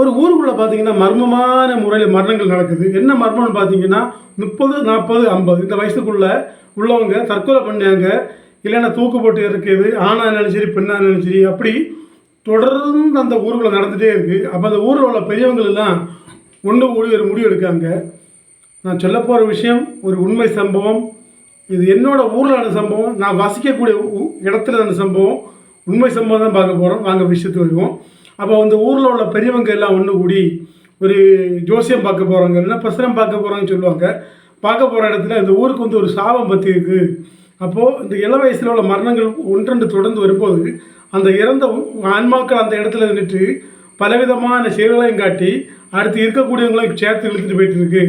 ஒரு ஊருக்குள்ளே பார்த்தீங்கன்னா மர்மமான முறையில் மரணங்கள் நடக்குது. என்ன மர்மம்னு பார்த்தீங்கன்னா முப்பது நாற்பது ஐம்பது இந்த வயசுக்குள்ள உள்ளவங்க தற்கொலை பண்ணாங்க இல்லைன்னா தூக்கு போட்டு இருக்குது ஆணா இருந்தாலும் சரி பெண்ணா இருந்தாலும் சரி அப்படி தொடர்ந்து அந்த ஊருக்குள்ளே நடந்துகிட்டே இருக்குது அப்போ அந்த ஊரில் உள்ள பெரியவங்கள் எல்லாம் ஒன்று கூடி ஒரு முடிவு எடுக்காங்க. நான் சொல்ல போகிற விஷயம் ஒரு உண்மை சம்பவம். இது என்னோடய ஊரில் நடந்த சம்பவம். நான் வசிக்கக்கூடிய இடத்துல நடந்த சம்பவம். உண்மை சம்பவம் தான் பார்க்க போகிறோம் வாங்க விஷயத்துக்கு வருவோம். அப்போ அந்த ஊரில் உள்ள பெரியவங்க எல்லாம் ஒன்று கூடி ஒரு ஜோசியம் பார்க்க போகிறாங்க இல்லைன்னா பிரசனம் பார்க்க போகிறாங்கன்னு சொல்லுவாங்க. பார்க்க போகிற இடத்துல இந்த ஊருக்கு வந்து ஒரு சாபம் பற்றி இருக்குது அப்போது இந்த இள வயசில் உள்ள மரணங்கள் ஒன்றென்று தொடர்ந்து வரும்போது அந்த இறந்த ஆன்மாக்கள் அந்த இடத்துல நின்றுட்டு பலவிதமான செயல்களையும் காட்டி அடுத்து இருக்கக்கூடியவங்களையும் சேர்த்து இழுத்துட்டு போயிட்டு இருக்கு.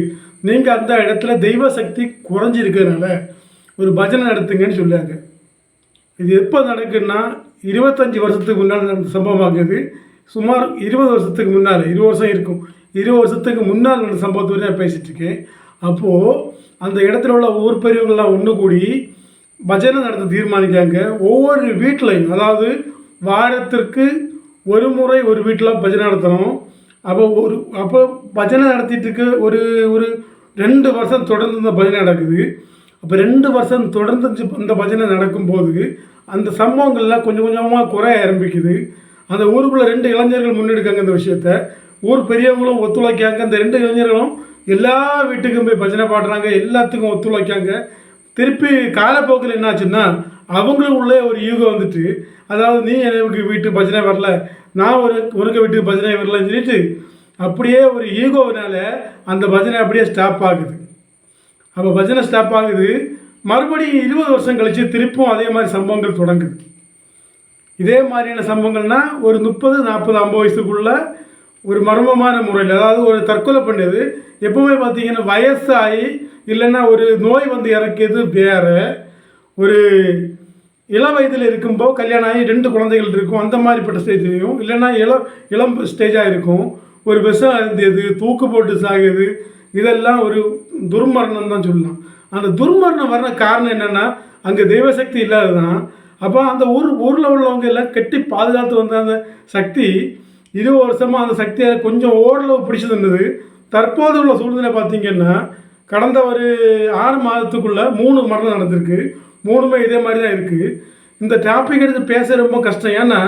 நீங்கள் அந்த இடத்துல தெய்வ சக்தி குறைஞ்சிருக்கிறதுனால ஒரு பஜனை நடத்துங்கன்னு சொல்லுவாங்க. இது எப்போ நடக்குன்னா இருபத்தஞ்சி வருஷத்துக்கு முன்னால் நடந்த சம்பவமாகுது. சுமார் இருபது வருஷத்துக்கு முன்னால் இருபது வருஷம் இருக்கும். இருபது வருஷத்துக்கு முன்னால் நடந்த சம்பவத்தை வரை நான் பேசிகிட்ருக்கேன் அப்போது அந்த இடத்துல உள்ள ஊர் பெரியவங்கள்லாம் ஒன்று கூடி பஜனை நடத்த தீர்மானிக்காங்க ஒவ்வொரு வீட்டிலையும் அதாவது வாரத்திற்கு ஒரு முறை ஒரு வீட்டில் பஜனை நடத்தணும். அப்போ ஒரு அப்போ பஜனை நடத்திட்டு இருக்க ஒரு ஒரு ரெண்டு வருஷம் தொடர்ந்து இந்த பஜனை நடக்குது. அப்போ ரெண்டு வருஷம் தொடர்ந்து இந்த பஜனை நடக்கும்போது அந்த சம்பவங்கள்லாம் கொஞ்சம் கொஞ்சமாக குறைய ஆரம்பிக்குது. அந்த ஊருக்குள்ளே ரெண்டு இளைஞர்கள் முன்னெடுக்காங்க இந்த விஷயத்த. ஊர் பெரியவங்களும் ஒத்துழைக்காங்க. அந்த ரெண்டு இளைஞர்களும் எல்லா வீட்டுக்கும் போய் பஜனை பாடுறாங்க. எல்லாத்துக்கும் ஒத்துழைக்காங்க. திருப்பி காலப்போக்கில் என்னாச்சுன்னா அவங்களுக்குள்ளே ஒரு ஈகோ வந்துட்டு அதாவது நீ எனக்கு வீட்டு பஜனை வரல நான் ஒரு உனக்கு வீட்டுக்கு பஜனை வரலன்னு சொல்லிட்டு அப்படியே ஒரு ஈகோவினால அந்த பஜனை அப்படியே ஸ்டாப் ஆகுது. அப்போ பஜனை ஸ்டாப் ஆகுது. மறுபடியும் இருபது வருஷம் கழித்து திருப்பும் அதே மாதிரி சம்பவங்கள் தொடங்குது. இதே மாதிரியான சம்பவங்கள்னா ஒரு முப்பது நாற்பது ஐம்பது வயசுக்குள்ளே ஒரு மர்மமான முறையில் அதாவது ஒரு தற்கொலை பண்ணது எப்போவுமே பார்த்தீங்கன்னா வயசாகி இல்லைன்னா ஒரு நோய் வந்து இறக்கியது வேறு. ஒரு இள வயதில் இருக்கும்போது கல்யாணம் ஆகி ரெண்டு குழந்தைகள் இருக்கும் அந்த மாதிரிப்பட்ட ஸ்டேஜ்லையும் இல்லைன்னா இளம் இளம் ஸ்டேஜாக இருக்கும். ஒரு விஷம் அருந்தியது தூக்கு போட்டு சாகுது இதெல்லாம் ஒரு துர்மரணம் தான் சொல்லலாம். அந்த துர்மரணம் வர்ற காரணம் என்னென்னா அங்கே தெய்வசக்தி இல்லாததான் அப்போ அந்த ஊர் ஊரில் உள்ளவங்க எல்லாம் கட்டி பாதுகாத்து வந்த அந்த சக்தி இருபது வருஷமாக அந்த சக்தியை கொஞ்சம் ஓரளவு பிடிச்சி இருந்தது தற்போது உள்ள சூழ்நிலை பார்த்தீங்கன்னா கடந்த ஒரு ஆறு மாதத்துக்குள்ளே மூணு மரணம் நடந்திருக்கு. மூணுமே இதே மாதிரி தான் இருக்குது இந்த டாபிக் எடுத்து பேச ரொம்ப கஷ்டம். ஏன்னா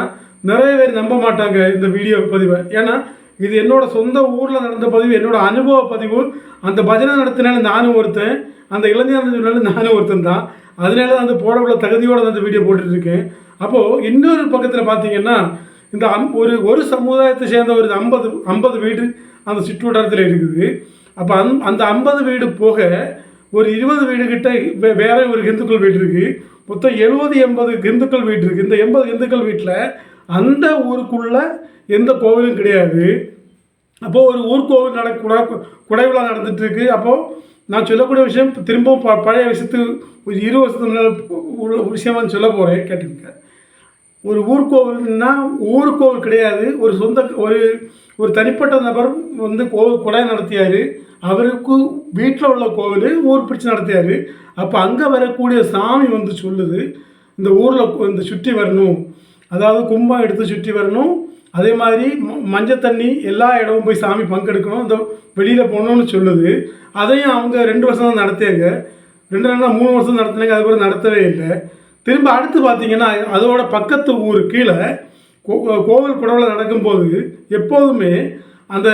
நிறைய பேர் நம்ப மாட்டாங்க இந்த வீடியோ பதிவை. ஏன்னா இது என்னோடய சொந்த ஊரில் நடந்த பதிவு என்னோடய அனுபவ பதிவு. அந்த பஜனை நடத்தினால நானும் ஒருத்தன் அந்த இளைஞர் நானும் ஒருத்தன் தான். அதனால தான் அந்த போட உள்ள தகுதியோடு தான் அந்த வீடியோ போட்டுட்ருக்கேன். அப்போது இன்னொரு பக்கத்தில் பார்த்தீங்கன்னா இந்த அம் ஒரு ஒரு சமுதாயத்தை சேர்ந்த ஒரு ஐம்பது ஐம்பது வீடு அந்த சுற்றுவட்டாரத்தில் இருக்குது. அப்போ அந் அந்த ஐம்பது வீடு போக ஒரு இருபது வீடு கிட்ட வே- வேற ஒரு இந்துக்கள் வீடு இருக்குது மொத்தம் எழுபது எண்பது இந்துக்கள் வீடு இருக்குது இந்த எண்பது இந்துக்கள் வீட்டில் அந்த ஊருக்குள்ளே எந்த கோவிலும் கிடையாது. அப்போது ஒரு ஊர்கோவில் நட குடா குடை விழா நடந்துட்டு அப்போது நான் சொல்லக்கூடிய விஷயம் திரும்பவும் ப பழைய விஷயத்துக்கு ஒரு இருபது வருஷத்துக்கு முன்னால் உள்ள விஷயமா சொல்ல போகிறேன் கேட்டுக்கங்க. ஒரு ஊர்கோவில்னா ஊர்கோவில் கிடையாது. ஒரு சொந்த ஒரு ஒரு தனிப்பட்ட நபர் வந்து கோவில் கொடை நடத்தியார். அவருக்கு வீட்டில் உள்ள கோவில் ஊர் பிடிச்சி நடத்தியார். அப்போ அங்கே வரக்கூடிய சாமி வந்து சொல்லுது இந்த ஊரில் இந்த சுற்றி வரணும். அதாவது கும்பம் எடுத்து சுற்றி வரணும். அதே மாதிரி ம- மஞ்சள் தண்ணி எல்லா இடமும் போய் சாமி பங்கெடுக்கணும். இந்த வெளியில் போகணும்னு சொல்லுது. அதையும் அவங்க ரெண்டு வருஷம் தான் நடத்தியாங்க. ரெண்டு ரெண்டா மூணு வருஷம் நடத்தினாங்க அதுக்கப்புறம் நடத்தவே இல்லை. திரும்ப அடுத்து பார்த்தீங்கன்னா அதோட பக்கத்து ஊர் கீழே கோ- கோவில் குடவில் நடக்கும்போது எப்போதுமே அந்த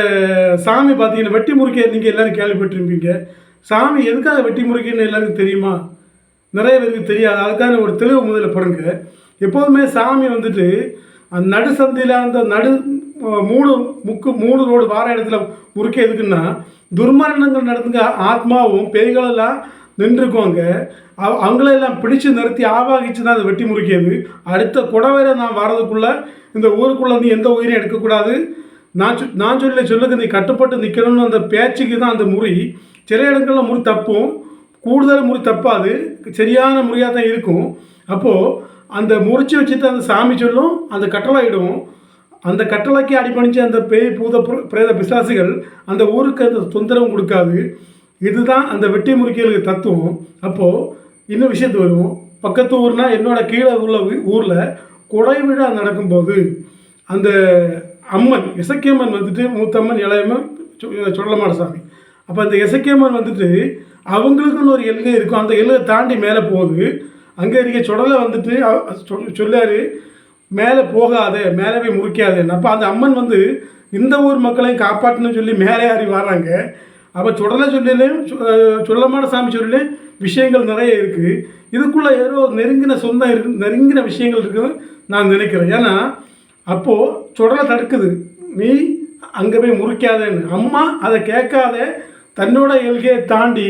சாமி பார்த்தீங்கன்னா வெட்டி முறுக்கி நீங்கள் எல்லோரும் கேள்விப்பட்டிருப்பீங்க. சாமி எதுக்காக வெட்டி முறுக்கின்னு எல்லாருக்கும் தெரியுமா? நிறைய பேருக்கு தெரியாது. அதுக்கான ஒரு தெளிவு முதல்ல பாருங்க எப்போதுமே சாமி வந்துட்டு அந்த நடு சந்தியில் அந்த நடு மூணு முக்கு மூணு ரோடு வார இடத்துல முறுக்க எதுக்குன்னா துர்மரணங்கள் நடந்துங்க ஆத்மாவும் பேய்களெல்லாம் நின்றுக்குவாங்க அவ- அவங்களெல்லாம் பிடிச்சு நிறுத்தி ஆவாகிச்சு தான் அதை வெட்டி முறிக்கியது அடுத்த குடவரை நான் வர்றதுக்குள்ளே இந்த ஊருக்குள்ள வந்து எந்த உயிரையும் எடுக்கக்கூடாது. நான் சொ- நான் சொல்ல சொல்லுங்க நீ கட்டுப்பட்டு நிற்கணும்னு அந்த பேச்சுக்கு தான் அந்த முறி. சில இடங்களில் முறி தப்பும் கூடுதல் முறி தப்பாது. சரியான முறையாக தான் இருக்கும். அப்போது அந்த முறிச்சு வச்சுட்டு அந்த சாமி சொல்லும் அந்த கட்டளையிடும் அந்த கட்டளைக்கு அடிபணிச்சு அந்த பேய் பூத பிர- பிரேத பிசாசுகள் அந்த ஊருக்கு அந்த தொந்தரவும் கொடுக்காது. இதுதான் அந்த வெட்டி முறுக்கியலுக்கு தத்துவம். அப்போது இன்னும் விஷயத்து வருவோம். பக்கத்து ஊர்னால் என்னோட கீழே உள்ள ஊரில் குடை விழா நடக்கும்போது அந்த அம்மன் இசக்கியம்மன் வந்துட்டு மூத்தம்மன் இளையம்மன் சொ- சொல்லமாட சாமி. அப்போ அந்த இசக்கியம்மன் வந்துட்டு அவங்களுக்குன்னு ஒரு எல்லை இருக்கும். அந்த எல்லையை தாண்டி மேலே போகுது. அங்கே இருக்க சுடலை வந்துட்டு சொல் சொல்லாரு மேலே போகாத மேலே போய் முறிக்காதேன்னு. அப்போ அந்த அம்மன் வந்து இந்த ஊர் மக்களையும் காப்பாற்றணும்னு சொல்லி மேலே ஏறி வராங்க அப்போ சுடலை சொல்லிலையும் சொல்லமான சாமி சொல்லிலையும் விஷயங்கள் நிறைய இருக்குது இதுக்குள்ளே ஏதோ ஒரு நெருங்கின சொந்தம் இருக்கு நெருங்கின விஷயங்கள் இருக்குதுன்னு நான் நினைக்கிறேன். ஏன்னா அப்போது சுடலை தடுக்குது. நீ அங்கே போய் முறிக்காதேன்னு. அம்மா அதை கேட்காத தன்னோட எல்கையை தாண்டி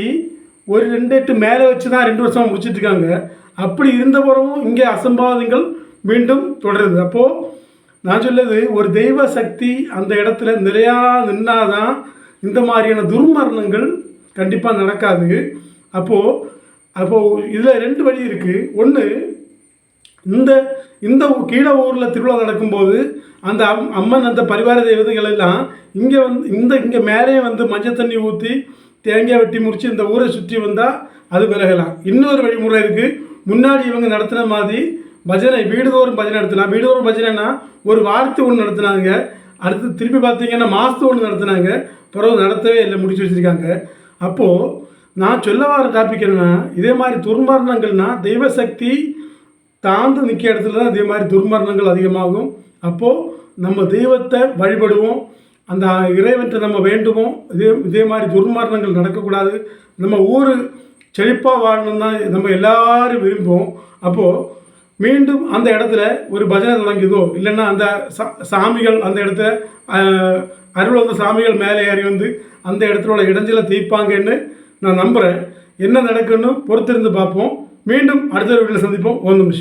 ஒரு ரெண்டு எட்டு மேலே வச்சு தான் ரெண்டு வருஷமாக முடிச்சிட்டு இருக்காங்க. அப்படி இருந்தபுறமும் இங்கே அசம்பாவிதங்கள் மீண்டும் தொடருது. அப்போது நான் சொல்லுது ஒரு தெய்வ சக்தி அந்த இடத்துல நிலையா நின்னாதான் இந்த மாதிரியான துர்மரணங்கள் கண்டிப்பாக நடக்காது. அப்போது அப்போது இதில் ரெண்டு வழி இருக்குது ஒன்று இந்த இந்த கீழே ஊரில் திருவிழா நடக்கும்போது அந்த அம் அம்மன் அந்த பரிவார தெய்வதைகள் எல்லாம் இங்கே வந்து இந்த இங்கே மேலே வந்து மஞ்சள் தண்ணி ஊற்றி தேங்காய் வெட்டி முடித்து இந்த ஊரை சுற்றி வந்தால் அது விலகலாம். இன்னொரு வழிமுறை இருக்குது முன்னாடி இவங்க நடத்தின மாதிரி பஜனை வீடுதோறும் பஜனை நடத்தினா வீடுதோறும் பஜனைனா ஒரு வாரத்து ஒன்று நடத்தினாங்க. அடுத்து திருப்பி பார்த்தீங்கன்னா மாதத்து ஒன்று நடத்தினாங்க. பிறகு நடத்தவே இல்லை முடிச்சு வச்சுருக்காங்க. அப்போது நான் சொல்ல வர டாபிக் என்னென்னா இதே மாதிரி துர்மரணங்கள்னா தெய்வ சக்தி தாழ்ந்து நிற்க இடத்துல தான் இதே மாதிரி துர்மரணங்கள் அதிகமாகும். அப்போது நம்ம தெய்வத்தை வழிபடுவோம். அந்த இறைவன்றை நம்ம வேண்டுவோம். இதே இதே மாதிரி துர்மரணங்கள் நடக்கக்கூடாது. நம்ம ஊர் செழிப்பாக வாழணும் தான் நம்ம எல்லாரும் விரும்புவோம். அப்போது மீண்டும் அந்த இடத்துல ஒரு பஜனை தொடங்கியதோ இல்லைன்னா அந்த சா சாமிகள் அந்த இடத்துல அருள் வந்த சாமிகள் மேலே ஏறி வந்து அந்த இடத்துல உள்ள இடைஞ்சலை தீர்ப்பாங்கன்னு நான் நம்புகிறேன் என்ன நடக்குன்னு பொறுத்திருந்து பார்ப்போம். மீண்டும் அடுத்த வீட்டில் சந்திப்போம். ஓம் நம